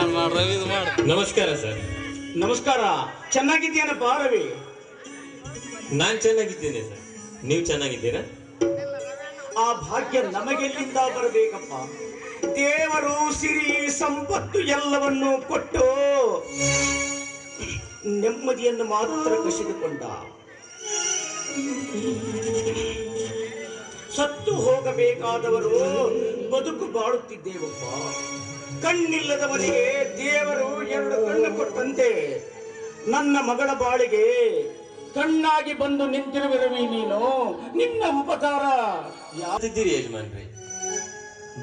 ಮಾಡ್ ಮಾಡ್ ರವಿ ಇದು ಮಾಡು. ನಮಸ್ಕಾರ ಸರ್. ನಮಸ್ಕಾರ. ಚೆನ್ನಾಗಿದ್ದೀಯನಪ್ಪ ರವಿ? ನಾನ್ ಚೆನ್ನಾಗಿದ್ದೇನೆ ಸರ್. ನೀವು ಚೆನ್ನಾಗಿದ್ದೀರಾ? ಆ ಭಾಗ್ಯ ನಮಗೆಲ್ಲಿಂದ ಬರಬೇಕಪ್ಪ? ದೇವರು ಸಿರಿ ಸಂಪತ್ತು ಎಲ್ಲವನ್ನೂ ಕೊಟ್ಟು ನೆಮ್ಮದಿಯನ್ನು ಮಾತ್ರ ಕಸಿದುಕೊಂಡ. ಸತ್ತು ಹೋಗಬೇಕಾದವರು ಬದುಕು ಬಾಳುತ್ತಿದ್ದೇವಪ್ಪ. ಕಣ್ಣಿಲ್ಲದವನಿಗೆ ದೇವರು ಎರಡು ಕಣ್ಣು ಕೊಟ್ಟಂತೆ. ನನ್ನ ಮಗಳ ಬಾಳಿಗೆ ಕಣ್ಣಾಗಿ ಬಂದು ನಿಂತಿರುವಿರುವಿ ನೀನು. ನಿನ್ನ ಉಪಕಾರ ಯಾವ್ದಿದ್ದೀರಿ ಯಜಮಾನ್ರಿ?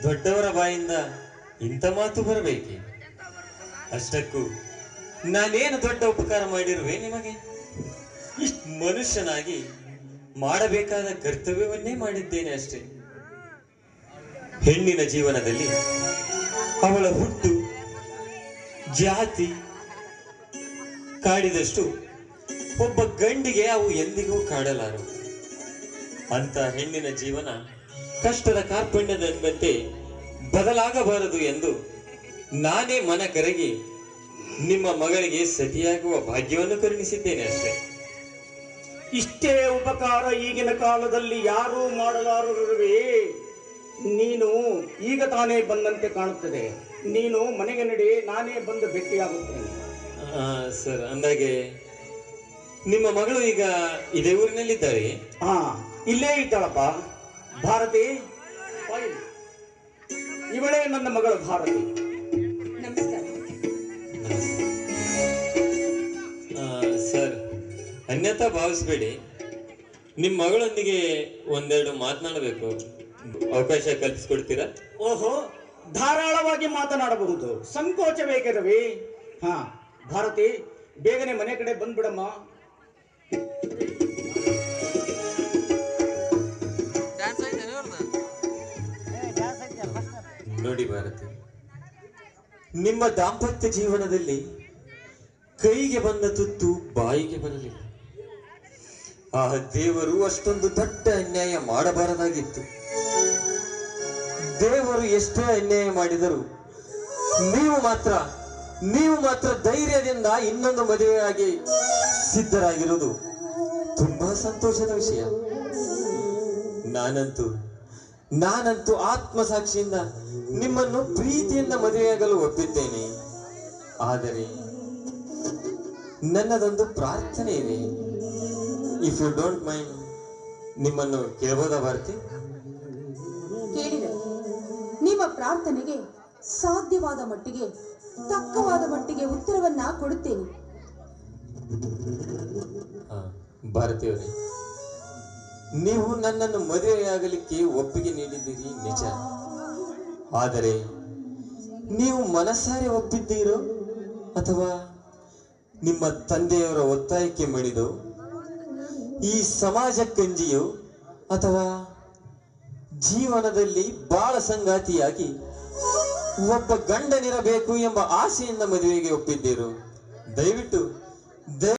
ದೊಡ್ಡವರ ಬಾಯಿಂದ ಇಂಥ ಮಾತು ಬರಬೇಕೆ? ಅಷ್ಟಕ್ಕೂ ನಾನೇನು ದೊಡ್ಡ ಉಪಕಾರ ಮಾಡಿರುವೆ ನಿಮಗೆ? ಇಷ್ಟು ಮನುಷ್ಯನಾಗಿ ಮಾಡಬೇಕಾದ ಕರ್ತವ್ಯವನ್ನೇ ಮಾಡಿದ್ದೇನೆ ಅಷ್ಟೇ. ಹೆಣ್ಣಿನ ಜೀವನದಲ್ಲಿ ಅವಳ ಹುಟ್ಟು ಜಾತಿ ಕಾಡಿದಷ್ಟು ಒಬ್ಬ ಗಂಡಿಗೆ ಅವು ಎಂದಿಗೂ ಕಾಡಲಾರು ಅಂತ ಹೆಣ್ಣಿನ ಜೀವನ ಕಷ್ಟದ ಕಾರ್ಪಣ್ಯದಂತೆ ಬದಲಾಗಬಾರದು ಎಂದು ನಾನೇ ಮನ ಕರಗಿ ನಿಮ್ಮ ಮಗಳಿಗೆ ಸತಿಯಾಗುವ ಭಾಗ್ಯವನ್ನು ಕರುಣಿಸಿದ್ದೇನೆ ಅಷ್ಟೇ. ಇಷ್ಟೇ ಉಪಕಾರ ಈಗಿನ ಕಾಲದಲ್ಲಿ ಯಾರೂ ಮಾಡಲಾರರುವೆ? ನೀನು ಈಗ ತಾನೇ ಬಂದಂತೆ ಕಾಣುತ್ತದೆ. ನೀನು ಮನೆಗೆ ನಡಿ ನಾನೇ ಬಂದು ಭೇಟಿಯಾಗುತ್ತೇನೆ. ಸರ್ ಅಂದಾಗೆ ನಿಮ್ಮ ಮಗಳು ಈಗ ಇದೇ ಊರಿನಲ್ಲಿದ್ದಾರೆ. ಹಾ ಇಲ್ಲೇ ಇದ್ದಾಳಪ್ಪ. ಭಾರತಿ ಇವಳೇ ನನ್ನ ಮಗಳು ಭಾರತಿ. ನಮಸ್ಕಾರ. ಸರ್ ಅನ್ಯಥಾ ಭಾವಿಸ್ಬೇಡಿ. ನಿಮ್ಮ ಮಗಳೊಂದಿಗೆ ಒಂದೆರಡು ಮಾತನಾಡಬೇಕು. ಅವಕಾಶ ಕಲ್ಪಿಸ್ಕೊಡ್ತೀರಾ? ಓಹೋ ಧಾರಾಳವಾಗಿ ಮಾತನಾಡಬಹುದು. ಸಂಕೋಚ ಬೇಕೆ ರವಿ? ಹಾ ಭಾರತಿ ಬೇಗನೆ ಮನೆ ಕಡೆ ಬಂದ್ಬಿಡಮ್ಮ. ನೋಡಿ ಭಾರತಿ ನಿಮ್ಮ ದಾಂಪತ್ಯ ಜೀವನದಲ್ಲಿ ಕೈಗೆ ಬಂದ ತುತ್ತು ಬಾಯಿಗೆ ಬರಲಿಲ್ಲ. ಆ ದೇವರು ಅಷ್ಟೊಂದು ದೊಡ್ಡ ಅನ್ಯಾಯ ಮಾಡಬಾರದಾಗಿತ್ತು. ದೇವರು ಎಷ್ಟೇ ಅನ್ಯಾಯ ಮಾಡಿದರು. ನೀವು ಮಾತ್ರ ನೀವು ಮಾತ್ರ ಧೈರ್ಯದಿಂದ ಇನ್ನೊಂದು ಮದುವೆಯಾಗಿ ಸಿದ್ಧರಾಗಿರುವುದು ತುಂಬಾ ಸಂತೋಷದ ವಿಷಯ. ನಾನಂತೂ ನಾನಂತೂ ಆತ್ಮಸಾಕ್ಷಿಯಿಂದ ನಿಮ್ಮನ್ನು ಪ್ರೀತಿಯಿಂದ ಮದುವೆಯಾಗಲು ಒಪ್ಪಿದ್ದೇನೆ. ಆದರೆ, ನನ್ನದೊಂದು ಪ್ರಾರ್ಥನೆ ಇದೆ ಇಫ್ ಯು ಡೋಂಟ್ ಮೈಂಡ್ ನಿಮ್ಮನ್ನು ಕೇಳಬಹುದಾ ಭಾರತಿ? ಪ್ರಾರ್ಥನೆಗೆ ಸಾಧ್ಯವಾದ ಮಟ್ಟಿಗೆ, ತಕ್ಕವಾದ ಮಟ್ಟಿಗೆ ಉತ್ತರವನ್ನ ಕೊಡುತ್ತೇನೆ. ಭಾರತೀಯವರೇ, ನೀವು ನನ್ನನ್ನು ಮದುವೆಯಾಗಲಿಕ್ಕೆ ಒಪ್ಪಿಗೆ ನೀಡಿದ್ದೀರಿ, ನಿಜ. ಆದರೆ, ನೀವು ಮನಸಾರೆ ಒಪ್ಪಿದ್ದೀರೋ, ಅಥವಾ ನಿಮ್ಮ ತಂದೆಯವರ ಒತ್ತಾಯಕ್ಕೆ ಮಣಿದು, ಈ ಸಮಾಜ ಕಂಜಿಯು, ಅಥವಾ ಜೀವನದಲ್ಲಿ ಬಾಳ ಸಂಗಾತಿಯಾಗಿ ಒಬ್ಬ ಗಂಡನಿರಬೇಕು ಎಂಬ ಆಸೆಯಿಂದ ಮದುವೆಗೆ ಒಪ್ಪಿದ್ದೀರು. ದಯವಿಟ್ಟು ದಯ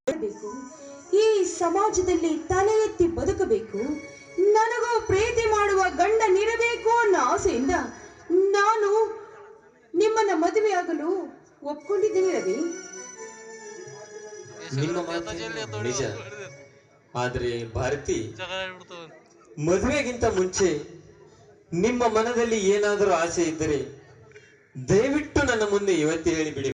ಈ ಸಮಾಜದಲ್ಲಿ ತಲೆ ಎತ್ತಿ ಬದುಕಬೇಕು. ನನಗೂ ಪ್ರೀತಿ ಮಾಡುವ ಗಂಡನಿರಬೇಕು ಅನ್ನೋ ಆಸೆಯಿಂದ ನಾನು ನಿಮ್ಮನ್ನ ಮದುವೆಯಾಗಲು ಒಪ್ಕೊಂಡಿದ್ದೀನಿ ರವಿ. ನಿಮ್ಮ ಮಾತು ನಿಜ. ಆದ್ರೆ ಭಾರತಿ ಮದುವೆಗಿಂತ ಮುಂಚೆ ನಿಮ್ಮ ಮನದಲ್ಲಿ ಏನಾದರೂ ಆಸೆ ಇದ್ದರೆ ದಯವಿಟ್ಟು ನನ್ನ ಮುಂದೆ ಇವತ್ತು ಹೇಳಿಬಿಡಿ.